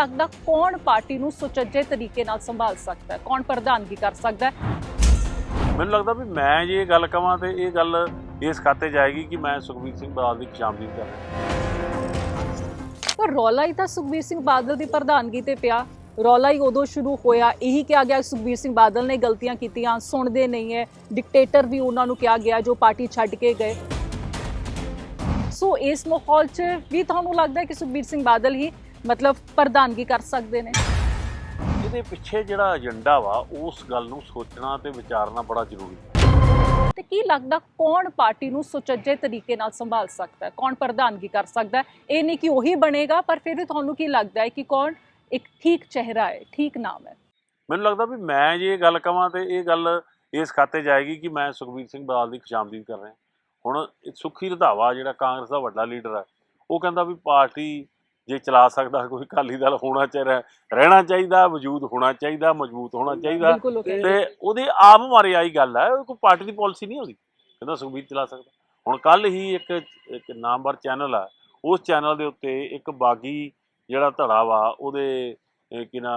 ਲੱਗਦਾ ਕੌਣ ਪਾਰਟੀ ਨੂੰ ਸੁਚੱਜੇ ਤਰੀਕੇ ਨਾਲ ਸੰਭਾਲ ਸਕਦਾ ਹੈ? ਕੌਣ ਪ੍ਰਧਾਨਗੀ ਕਰ ਸਕਦਾ ਹੈ? ਮੈਨੂੰ ਲੱਗਦਾ ਵੀ ਮੈਂ ਜੇ ਇਹ ਗੱਲ ਕਵਾਂ ਤੇ ਇਹ ਗੱਲ ਇਸ ਖਾਤੇ ਜਾਏਗੀ ਕਿ ਮੈਂ ਸੁਖਬੀਰ ਸਿੰਘ ਬਾਦਲ ਦੀ ਖੁਸ਼ਾਮਦੀਦ ਕਰ ਰਿਹਾ ਪਰ ਰੌਲਾ ਹੀ ਤਾਂ ਸੁਖਬੀਰ ਸਿੰਘ ਬਾਦਲ ਦੀ ਪ੍ਰਧਾਨਗੀ ਤੇ ਪਿਆ। ਰੌਲਾ ਹੀ ਉਦੋਂ ਸ਼ੁਰੂ ਹੋਇਆ ਇਹੀ ਕਿਹਾ ਗਿਆ ਸੁਖਬੀਰ ਸਿੰਘ ਬਾਦਲ ਨੇ ਗਲਤੀਆਂ ਕੀਤੀਆਂ ਸੁਣਦੇ ਨਹੀਂ ਹੈ। ਡਿਕਟੇਟਰ ਵੀ ਉਹਨਾਂ ਨੂੰ ਕਿਹਾ ਗਿਆ ਜੋ ਪਾਰਟੀ ਛੱਡ ਕੇ ਗਏ। ਸੋ ਇਸ ਮਾਹੌਲ 'ਚ ਵੀ ਤੁਹਾਨੂੰ ਲੱਗਦਾ ਕਿ ਸੁਖਬੀਰ ਸਿੰਘ ਬਾਦਲ ਹੀ ਮਤਲਬ ਪ੍ਰਧਾਨਗੀ ਕਰ ਸਕਦੇ ਨੇ। ਇਹਦੇ ਪਿੱਛੇ ਜਿਹੜਾ ਏਜੰਡਾ ਵਾ ਉਸ ਗੱਲ ਨੂੰ ਸੋਚਣਾ ਤੇ ਵਿਚਾਰਨਾ ਬੜਾ ਜ਼ਰੂਰੀ ਹੈ। ਤੇ ਕੀ ਲੱਗਦਾ ਕੌਣ ਪਾਰਟੀ ਨੂੰ ਸੁਚੱਜੇ ਤਰੀਕੇ ਨਾਲ ਸੰਭਾਲ ਸਕਦਾ ਹੈ? ਕੌਣ ਪ੍ਰਧਾਨਗੀ ਕਰ ਸਕਦਾ ਹੈ? ਇਹ ਨਹੀਂ ਕਿ ਉਹੀ ਬਣੇਗਾ ਪਰ ਫਿਰ ਵੀ ਤੁਹਾਨੂੰ ਕੀ ਲੱਗਦਾ ਹੈ ਕਿ ਕੌਣ ਇੱਕ ਠੀਕ ਚਿਹਰਾ ਹੈ ਠੀਕ ਨਾਮ ਹੈ? ਮੈਨੂੰ ਲੱਗਦਾ ਵੀ ਮੈਂ ਜੇ ਇਹ ਗੱਲ ਕਵਾਂ ਤੇ ਇਹ ਗੱਲ ਇਸ ਖਾਤੇ ਜਾਏਗੀ ਕਿ ਮੈਂ ਸੁਖਬੀਰ ਸਿੰਘ ਬਾਦਲ ਦੀ ਖੁਸ਼ਾਮਦੀਦ ਕਰ ਰਿਹਾ। ਹੁਣ ਸੁਖੀ ਰਧਾਵਾ ਜਿਹੜਾ ਕਾਂਗਰਸ ਦਾ ਵੱਡਾ ਲੀਡਰ ਹੈ ਉਹ ਕਹਿੰਦਾ ਵੀ ਪਾਰਟੀ ਜੇ ਚਲਾ ਸਕਦਾ ਕੋਈ ਅਕਾਲੀ ਦਲ ਹੋਣਾ ਚਾਹੀਦਾ ਰਹਿਣਾ ਚਾਹੀਦਾ ਵਜੂਦ ਹੋਣਾ ਚਾਹੀਦਾ ਮਜ਼ਬੂਤ ਹੋਣਾ ਚਾਹੀਦਾ। ਤੇ ਉਹਦੀ ਆਪ ਮਾਰੇ ਆਈ ਗੱਲ ਹੈ ਕੋਈ ਪਾਰਟੀ ਦੀ ਪਾਲਿਸੀ ਨਹੀਂ ਹੁੰਦੀ ਕਹਿੰਦਾ ਸੁਖਬੀਰ ਚਲਾ ਸਕਦਾ। ਹੁਣ ਕੱਲ ਹੀ ਇੱਕ ਇੱਕ ਨਾਮਵਰ ਚੈਨਲ ਆ ਉਸ ਚੈਨਲ ਦੇ ਉੱਤੇ ਇੱਕ ਬਾਗੀ ਜਿਹੜਾ ਧੜਾ ਵਾ ਉਹਦੇ ਕੀ ਨਾ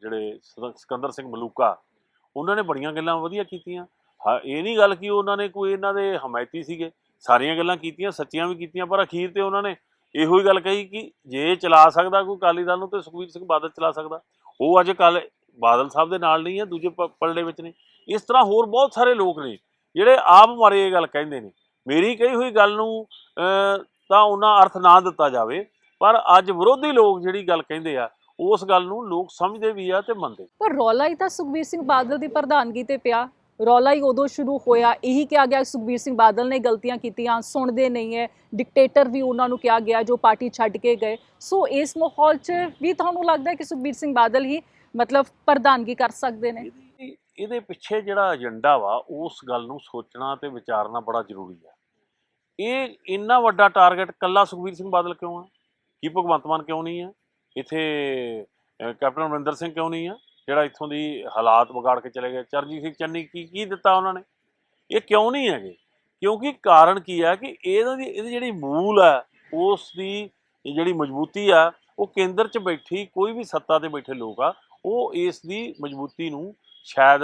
ਜਿਹੜੇ ਸਿਕੰਦਰ ਸਿੰਘ ਮਲੂਕਾ ਉਹਨਾਂ ਨੇ ਬੜੀਆਂ ਗੱਲਾਂ ਵਧੀਆ ਕੀਤੀਆਂ। ਇਹ ਨਹੀਂ ਗੱਲ ਕਿ ਉਹਨਾਂ ਨੇ ਕੋਈ ਇਹਨਾਂ ਦੇ ਹਮਾਇਤੀ ਸੀਗੇ। ਸਾਰੀਆਂ ਗੱਲਾਂ ਕੀਤੀਆਂ ਸੱਚੀਆਂ ਵੀ ਕੀਤੀਆਂ ਪਰ ਅਖੀਰ ਤੇ ਉਹਨਾਂ ਨੇ ਇਹੋ ਹੀ ਗੱਲ ਕਹੀ ਕਿ ਜੇ ਚਲਾ ਸਕਦਾ ਕੋਈ ਅਕਾਲੀ ਦਲ ਨੂੰ ਤੇ ਸੁਖਬੀਰ ਸਿੰਘ ਬਾਦਲ ਚਲਾ ਸਕਦਾ। ਉਹ ਅੱਜ ਕੱਲ ਬਾਦਲ ਸਾਹਿਬ ਦੇ ਨਾਲ ਨਹੀਂ ਹੈ, ਦੂਜੇ ਪ- ਪਲੜੇ ਵਿੱਚ ਨੇ। ਇਸ ਤਰ੍ਹਾਂ ਹੋਰ ਬਹੁਤ ਸਾਰੇ ਲੋਕ ਨੇ ਜਿਹੜੇ ਆਪ ਮਾਰੇ ਇਹ ਗੱਲ ਕਹਿੰਦੇ ਨੇ। ਮੇਰੀ ਕਹੀ ਹੋਈ ਗੱਲ ਨੂੰ ਤਾਂ ਉਹਨਾਂ ਅਰਥ ਨਾ ਦਿੱਤਾ ਜਾਵੇ, ਪਰ ਅੱਜ ਵਿਰੋਧੀ ਲੋਕ ਜਿਹੜੀ ਗੱਲ ਕਹਿੰਦੇ ਆ, ਉਸ ਗੱਲ ਨੂੰ ਲੋਕ ਸਮਝਦੇ ਵੀ ਆ ਤੇ ਮੰਨਦੇ। ਪਰ ਰੌਲਾ ਹੀ ਤਾਂ ਸੁਖਬੀਰ ਸਿੰਘ ਬਾਦਲ ਦੀ ਪ੍ਰਧਾਨਗੀ ਤੇ ਪਿਆ। ਰੌਲਾ ਹੀ ਉਦੋਂ ਸ਼ੁਰੂ ਹੋਇਆ। ਇਹੀ ਕਿਹਾ ਗਿਆ, ਸੁਖਬੀਰ ਸਿੰਘ ਬਾਦਲ ਨੇ ਗਲਤੀਆਂ ਕੀਤੀਆਂ, ਸੁਣਦੇ ਨਹੀਂ ਹੈ। ਡਿਕਟੇਟਰ ਵੀ ਉਹਨਾਂ ਨੂੰ ਕਿਹਾ ਗਿਆ, ਜੋ ਪਾਰਟੀ ਛੱਡ ਕੇ ਗਏ। ਸੋ ਇਸ ਮਾਹੌਲ 'ਚ ਵੀ ਤੁਹਾਨੂੰ ਲੱਗਦਾ ਕਿ ਸੁਖਬੀਰ ਸਿੰਘ ਬਾਦਲ ਹੀ ਮਤਲਬ ਪ੍ਰਧਾਨਗੀ ਕਰ ਸਕਦੇ ਨੇ? ਇਹਦੇ ਪਿੱਛੇ ਜਿਹੜਾ ਏਜੰਡਾ ਵਾ, ਉਸ ਗੱਲ ਨੂੰ ਸੋਚਣਾ ਤੇ ਵਿਚਾਰਨਾ ਬੜਾ ਜ਼ਰੂਰੀ ਆ ਇਹ ਇੰਨਾ ਵੱਡਾ ਟਾਰਗੇਟ ਕੱਲਾ ਸੁਖਬੀਰ ਸਿੰਘ ਬਾਦਲ ਕਿਉਂ ਆ ਕੀ ਭਗਵੰਤ ਮਾਨ ਕਿਉਂ ਨਹੀਂ ਹੈ? ਇੱਥੇ ਕੈਪਟਨ ਅਮਰਿੰਦਰ ਸਿੰਘ ਕਿਉਂ ਨਹੀਂ ਆ ਜਿਹੜਾ ਇੱਥੋਂ ਦੀ ਹਾਲਾਤ ਵਿਗਾੜ ਕੇ ਚਲੇ ਗਏ। ਚਰਜੀਤ ਸਿੰਘ ਚੰਨੀ ਕੀ ਕੀ ਦਿੱਤਾ ਉਹਨਾਂ ਨੇ? ਇਹ ਕਿਉਂ ਨਹੀਂ ਹੈਗੇ? ਕਿਉਂਕਿ ਕਾਰਨ ਕੀ ਹੈ ਕਿ ਇਹਨਾਂ ਦੀ ਇਹਦੀ ਜਿਹੜੀ ਮੂਲ ਆ ਉਸ ਦੀ ਜਿਹੜੀ ਮਜ਼ਬੂਤੀ ਆ, ਉਹ ਕੇਂਦਰ 'ਚ ਬੈਠੀ ਕੋਈ ਵੀ ਸੱਤਾ ਤੇ ਬੈਠੇ ਲੋਕ ਆ, ਉਹ ਇਸ ਦੀ ਮਜ਼ਬੂਤੀ ਨੂੰ ਸ਼ਾਇਦ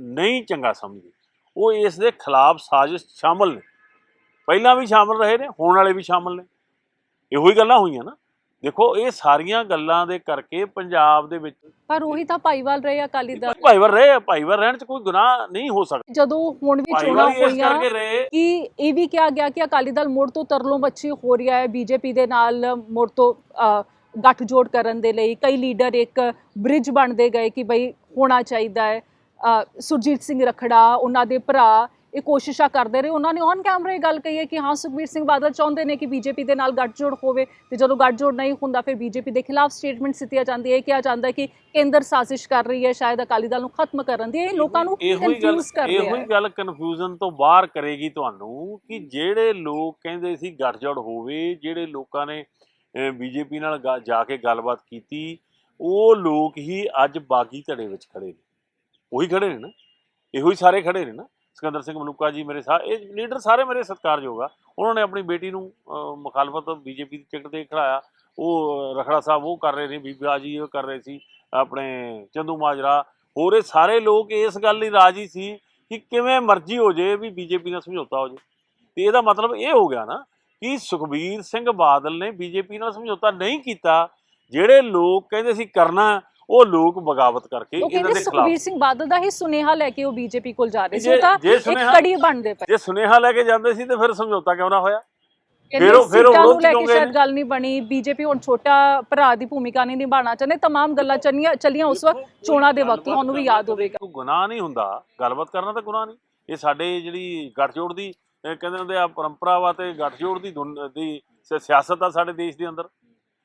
ਨਹੀਂ ਚੰਗਾ ਸਮਝਦੇ। ਉਹ ਇਸ ਦੇ ਖਿਲਾਫ ਸਾਜ਼ਿਸ਼ ਸ਼ਾਮਲ ਨੇ। ਪਹਿਲਾਂ ਵੀ ਸ਼ਾਮਲ ਰਹੇ ਨੇ, ਹੋਣ ਵਾਲੇ ਵੀ ਸ਼ਾਮਲ ਨੇ। ਇਹੋ ਹੀ ਗੱਲਾਂ ਹੋਈਆਂ ਨਾ। ਦੇਖੋ ਇਹ ਸਾਰੀਆਂ ਗੱਲਾਂ ਦੇ ਕਰਕੇ ਪੰਜਾਬ ਦੇ ਵਿੱਚ ਪਰ ਉਹੀ ਤਾਂ ਭਾਈਵਾਲ ਰਹੇ ਅਕਾਲੀ ਦਲ। ਭਾਈਵਾਲ ਰਹੇ ਆ, ਭਾਈਵਾਲ ਰਹਿਣ 'ਚ ਕੋਈ ਗੁਨਾਹ ਨਹੀਂ ਹੋ ਸਕਦਾ। ਜਦੋਂ ਹੁਣ ਵੀ ਚੋਣਾਂ ਹੋਈਆਂ ਕਿ ਇਹ ਵੀ ਕਿਹਾ ਗਿਆ ਕਿ ਅਕਾਲੀ ਦਲ ਮੁੜ ਤੋਂ ਤਰਲੋਂ ਮੱਛੀ ਹੋ ਰਿਹਾ ਹੈ ਬੀਜੇਪੀ ਦੇ ਨਾਲ ਮੁੜ ਤੋਂ ਗੱਠਜੋੜ ਕਰਨ ਦੇ ਲਈ ਕਈ ਲੀਡਰ ਇੱਕ ਬ੍ਰਿਜ ਬਣਦੇ ਗਏ ਕਿ ਬਈ ਹੋਣਾ ਚਾਹੀਦਾ ਹੈ। ਸੁਰਜੀਤ ਸਿੰਘ ਰਖੜਾ ਉਹਨਾਂ ਦੇ ਭਰਾ ਇਹ ਕੋਸ਼ਿਸ਼ਾਂ ਕਰਦੇ ਰਹੇ। ਉਹਨਾਂ ਨੇ ਔਨ ਕੈਮਰਾ ਇਹ ਗੱਲ ਕਹੀ ਹੈ ਕਿ ਹਾਂ ਸੁਖਬੀਰ ਸਿੰਘ ਬਾਦਲ ਚਾਹੁੰਦੇ ਨੇ ਕਿ ਬੀਜੇਪੀ ਦੇ ਨਾਲ ਗੱਠਜੋੜ ਹੋਵੇ ਤੇ ਜਦੋਂ ਗੱਠਜੋੜ ਨਹੀਂ ਹੁੰਦਾ ਫਿਰ ਬੀਜੇਪੀ ਦੇ ਖਿਲਾਫ ਸਟੇਟਮੈਂਟ ਦਿੱਤੀਆਂ ਜਾਂਦੀ ਹੈ ਕਿਹਾ ਜਾਂਦਾ ਹੈ ਕਿ ਕੇਂਦਰ ਸਾਜ਼ਿਸ਼ ਕਰ ਰਹੀ ਹੈ ਸ਼ਾਇਦ ਅਕਾਲੀ ਦਲ ਨੂੰ ਖਤਮ ਕਰਨ ਦੀ। ਇਹ ਲੋਕਾਂ ਨੂੰ ਇਹੋ ਹੀ ਗੱਲ ਕਨਫਿਊਜ਼ ਕਰ ਰਿਹਾ ਇਹੋ ਹੈ ਹੀ ਗੱਲ ਕਨਫਿਊਜ਼ਨ ਤੋਂ ਬਾਹਰ ਕਰੇਗੀ ਤੁਹਾਨੂੰ ਕਿ ਜਿਹੜੇ ਲੋਕ ਕਹਿੰਦੇ ਸੀ ਗੱਠਜੋੜ ਹੋਵੇ ਜਿਹੜੇ ਲੋਕਾਂ ਨੇ ਬੀਜੇਪੀ ਨਾਲ ਜਾ ਕੇ ਗੱਲਬਾਤ ਕੀਤੀ ਉਹ ਲੋਕ ਹੀ ਅੱਜ ਬਾਗੀ ਧੜੇ ਵਿੱਚ ਖੜੇ ਨੇ। ਉਹੀ ਖੜੇ ਨੇ ਨਾ। ਇਹੋ ਹੀ ਸਾਰੇ ਖੜੇ ਨੇ ਨਾ। ਸਿਕੰਦਰ ਸਿੰਘ ਮਲੂਕਾ ਜੀ ਮੇਰੇ ਸਾ ਇਹ ਲੀਡਰ ਸਾਰੇ ਮੇਰੇ ਸਤਿਕਾਰਯੋਗ ਆ। ਉਹਨਾਂ ਨੇ ਆਪਣੀ ਬੇਟੀ ਨੂੰ ਅਹ, ਮੁਖਾਲਫਤ ਬੀਜੇਪੀ ਦੀ ਟਿਕਟ ਤੇ ਖੜਾਇਆ। ਉਹ ਅਹ, ਰਖੜਾ ਸਾਹਿਬ ਉਹ ਕਰ ਰਹੇ ਨੇ ਬੀਬਾ ਜੀ ਉਹ ਕਰ ਰਹੇ ਸੀ ਆਪਣੇ ਚੰਦੂ ਮਾਜਰਾ। ਹੋਰ ਇਹ ਸਾਰੇ ਲੋਕ ਇਸ ਗੱਲ ਲਈ ਰਾਜੀ ਸੀ ਕਿ ਕਿਵੇਂ ਮਰਜ਼ੀ ਹੋ ਜੇ ਵੀ ਬੀਜੇਪੀ ਨਾਲ ਸਮਝੌਤਾ ਹੋ ਜੇ। ਤੇ ਇਹਦਾ ਮਤਲਬ ਇਹ ਹੋ ਗਿਆ ਨਾ ਕਿ ਸੁਖਬੀਰ ਸਿੰਘ ਬਾਦਲ ਨੇ ਬੀਜੇਪੀ ਨਾਲ ਸਮਝੌਤਾ ਨਹੀਂ ਕੀਤਾ। ਜਿਹੜੇ ਲੋਕ ਕਹਿੰਦੇ ਸੀ ਕਰਨਾ ਉਹ ਲੋਕ ਬਗਾਵਤ ਕਰਕੇ ਇਹਨਾਂ ਦੇ ਖਿਲਾਫ ਸੁਖਬੀਰ ਸਿੰਘ ਬਾਦਲ ਦਾ ਹੀ ਸੁਨੇਹਾ ਲੈ ਕੇ ਉਹ ਬੀਜੇਪੀ ਕੋਲ ਜਾ ਰਹੇ ਸੀ। ਤਾਂ ਇੱਕ ਕੜੀ ਬਣਦੇ ਪਏ। ਜੇ ਸੁਨੇਹਾ ਲੈ ਕੇ ਜਾਂਦੇ ਸੀ ਤੇ ਫਿਰ ਸਮਝੌਤਾ ਕਿਉਂ ਨਾ ਹੋਇਆ? ਫਿਰ ਉਹ- ਫਿਰ ਉਹ ਸੀਟਾਂ ਕਿਉਂ ਗਏ ਗੱਲ ਨਹੀਂ ਬਣੀ। ਬੀਜੇਪੀ ਹੁਣ ਛੋਟਾ ਭਰਾ ਦੀ ਭੂਮਿਕਾ ਨਹੀਂ ਨਿਭਾਉਣਾ ਚਾਹੁੰਦੇ। ਤਮਾਮ ਗੱਲਾਂ ਚੱਲੀਆਂ ਚੱਲੀਆਂ ਉਸ ਵਕਤ ਚੋਣਾਂ ਦੇ ਵਕਤ। ਤੁਹਾਨੂੰ ਵੀ ਯਾਦ ਹੋਵੇਗਾ। ਕੋਈ ਗੁਨਾਹ ਨਹੀਂ ਹੁੰਦਾ। ਗੱਲਬਾਤ ਕਰਨਾ ਤਾਂ ਗੁਨਾਹ ਨਹੀਂ। ਇਹ ਸਾਡੇ ਜਿਹੜੀ ਗੱਠਜੋੜ ਦੀ ਕਹਿੰਦੇ ਹੁੰਦੇ ਆ ਪਰੰਪਰਾ ਵਾ ਤੇ ਗੱਠਜੋੜ ਦੀ ਦੀ ਸਿਆਸਤ ਆ ਸਾਡੇ ਦੇਸ਼ ਦੇ ਅੰਦਰ।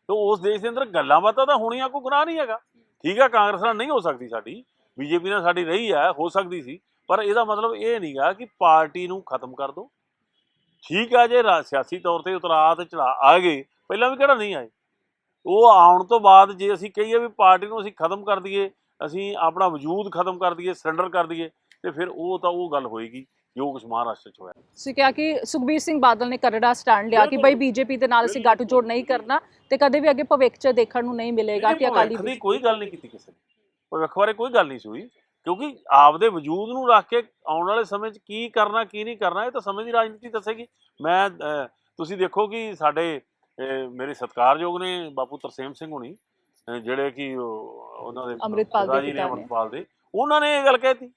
ਤੇ ਉਸ ਦੇਸ਼ ਦੇ ਅੰਦਰ ਗੱਲਾਂ ਬਾਤਾਂ ਤਾਂ ਹੋਣੀਆਂ ਕੋਈ ਗੁਨਾਹ ਨਹੀਂ ਹੈਗਾ। ਠੀਕ ਆ, ਕਾਂਗਰਸ ਨਾਲ ਨਹੀਂ ਹੋ ਸਕਦੀ ਸਾਡੀ, ਬੀਜੇਪੀ ਨਾਲ ਸਾਡੀ ਰਹੀ ਆ, ਹੋ ਸਕਦੀ ਸੀ, ਪਰ ਇਹਦਾ ਮਤਲਬ ਇਹ ਨਹੀਂਗਾ ਕਿ ਪਾਰਟੀ ਨੂੰ ਖਤਮ ਕਰ ਦਿਓ ਠੀਕ ਆ, ਜੇ ਰਾ- ਸਿਆਸੀ ਤੌਰ ਤੇ ਉਤਰਾਅ ਤੇ ਚੜਾ ਆ ਗਏ, ਪਹਿਲਾਂ ਵੀ ਕਿਹੜਾ ਨਹੀਂ ਆਏ? ਉਹ ਆਉਣ ਤੋਂ ਬਾਅਦ ਜੇ ਅਸੀਂ ਕਹੀਏ ਵੀ ਪਾਰਟੀ ਨੂੰ ਅਸੀਂ ਖਤਮ ਕਰ ਦਈਏ, ਅਸੀਂ ਆਪਣਾ ਵਜੂਦ ਖਤਮ ਕਰ ਦਈਏ ਸਰੈਂਡਰ ਕਰ ਦਈਏ, ਤੇ ਫਿਰ ਉਹ ਤਾਂ ਉਹ ਗੱਲ ਹੋਏਗੀ। ਜੋ ਕੁਛ ਮਹਾਰਾਸ਼ਟਰ 'ਚ ਹੋਇਆ। ਤੁਸੀਂ ਕਿਹਾ ਕਿ ਸੁਖਬੀਰ ਸਿੰਘ ਬਾਦਲ ਨੇ ਕਰੜਾ ਸਟੈਂਡ ਲਿਆ ਕਿ ਬਈ ਬੀਜੇਪੀ ਦੇ ਨਾਲ ਅਸੀਂ ਗੱਠਜੋੜ ਨਹੀਂ ਕਰਨਾ ਤੇ ਕਦੇ ਵੀ ਅੱਗੇ ਭਵਿੱਖ 'ਚ ਦੇਖਣ ਨੂੰ ਨਹੀਂ ਮਿਲੇਗਾ ਕਿ ਅਕਾਲੀ ਦੀ ਕੋਈ ਗੱਲ ਨਹੀਂ ਕੀਤੀ ਕਿਸੇ ਨੇ। ਭਵਿੱਖ ਬਾਰੇ ਕੋਈ ਗੱਲ ਨਹੀਂ ਸੀ ਹੋਈ ਕਿਉਂਕਿ ਆਪਦੇ ਵਜੂਦ ਨੂੰ ਰੱਖ ਕੇ ਆਉਣ ਵਾਲੇ ਸਮੇਂ 'ਚ ਕੀ ਕਰਨਾ ਕੀ ਨਹੀਂ ਕਰਨਾ ਇਹ ਤਾਂ ਸਮੇਂ ਦੀ ਰਾਜਨੀਤੀ ਦੱਸੇਗੀ। ਮੈਂ ਤੁਸੀਂ ਦੇਖੋ ਕਿ ਸਾਡੇ ਮੇਰੇ ਸਤਿਕਾਰਯੋਗ ਨੇ ਬਾਪੂ ਤਰਸੇਮ ਸਿੰਘ ਹੁਣੀ ਜਿਹੜੇ ਕਿ ਉਹ- ਉਹਨਾਂ ਦੇ ਅੰਮ੍ਰਿਤਪਾਲ ਦੇ। ਅੰਮ੍ਰਿਤਪਾਲ ਦੇ ਉਹਨਾਂ ਨੇ ਇਹ ਗੱਲ ਕਹਿਤੀ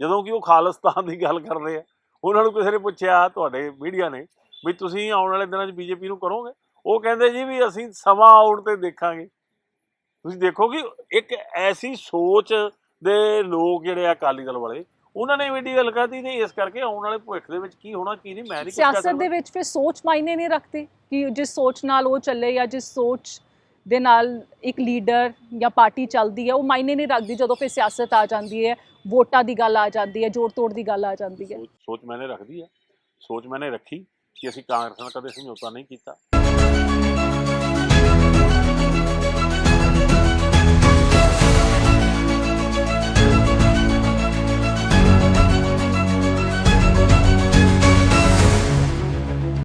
ਜਦੋਂ ਕਿ ਉਹ ਖਾਲਿਸਤਾਨ ਦੀ ਗੱਲ ਕਰ ਰਹੇ ਆ। ਉਹਨਾਂ ਨੂੰ ਕਿਸੇ ਨੇ ਪੁੱਛਿਆ ਤੁਹਾਡੇ ਮੀਡੀਆ ਨੇ ਵੀ ਤੁਸੀਂ ਆਉਣ ਵਾਲੇ ਦਿਨਾਂ 'ਚ ਬੀਜੇਪੀ ਨੂੰ ਕਰੋਗੇ? ਉਹ ਕਹਿੰਦੇ ਜੀ ਵੀ ਅਸੀਂ ਸਮਾਂ ਆਉਣ ਤੇ ਦੇਖਾਂਗੇ। ਤੁਸੀਂ ਦੇਖੋ ਕਿ ਇੱਕ ਐਸੀ ਸੋਚ ਦੇ ਲੋਕ ਜਿਹੜੇ ਆ ਅਕਾਲੀ ਦਲ ਵਾਲੇ ਉਹਨਾਂ ਨੇ ਵੀ ਗੱਲ ਕਰਤੀ ਤੇ ਇਸ ਕਰਕੇ ਆਉਣ ਵਾਲੇ ਭਵਿੱਖ ਦੇ ਵਿੱਚ ਕੀ ਹੋਣਾ ਕੀ ਨਹੀਂ ਮੈਂ ਨਹੀਂ ਸਿਆਸਤ ਦੇ ਵਿੱਚ ਫਿਰ ਸੋਚ ਮਾਇਨੇ ਨਹੀਂ ਰੱਖਦੀ ਕਿ ਜਿਸ ਸੋਚ ਨਾਲ ਉਹ ਚੱਲੇ ਜਾਂ ਜਿਸ ਸੋਚ ਦੇ ਨਾਲ ਇੱਕ ਲੀਡਰ ਜਾਂ ਪਾਰਟੀ ਚੱਲਦੀ ਹੈ, ਉਹ ਮਾਇਨੇ ਨਹੀਂ ਰੱਖਦੀ ਜਦੋਂ ਫਿਰ ਸਿਆਸਤ ਆ ਜਾਂਦੀ ਹੈ, ਵੋਟਾਂ ਦੀ ਗੱਲ ਆ ਜਾਂਦੀ ਹੈ ਜੋੜ ਤੋੜ ਦੀ ਗੱਲ ਆ ਜਾਂਦੀ ਹੈ। ਸੋਚ ਮੈਨੇ ਰੱਖਦੀ ਹੈ। ਸੋਚ ਮੈਨੇ ਰੱਖੀ ਕਿ ਅਸੀਂ ਕਾਂਗਰਸ ਨਾਲ ਕਦੇ ਸਮਝੌਤਾ ਨਹੀਂ ਕੀਤਾ।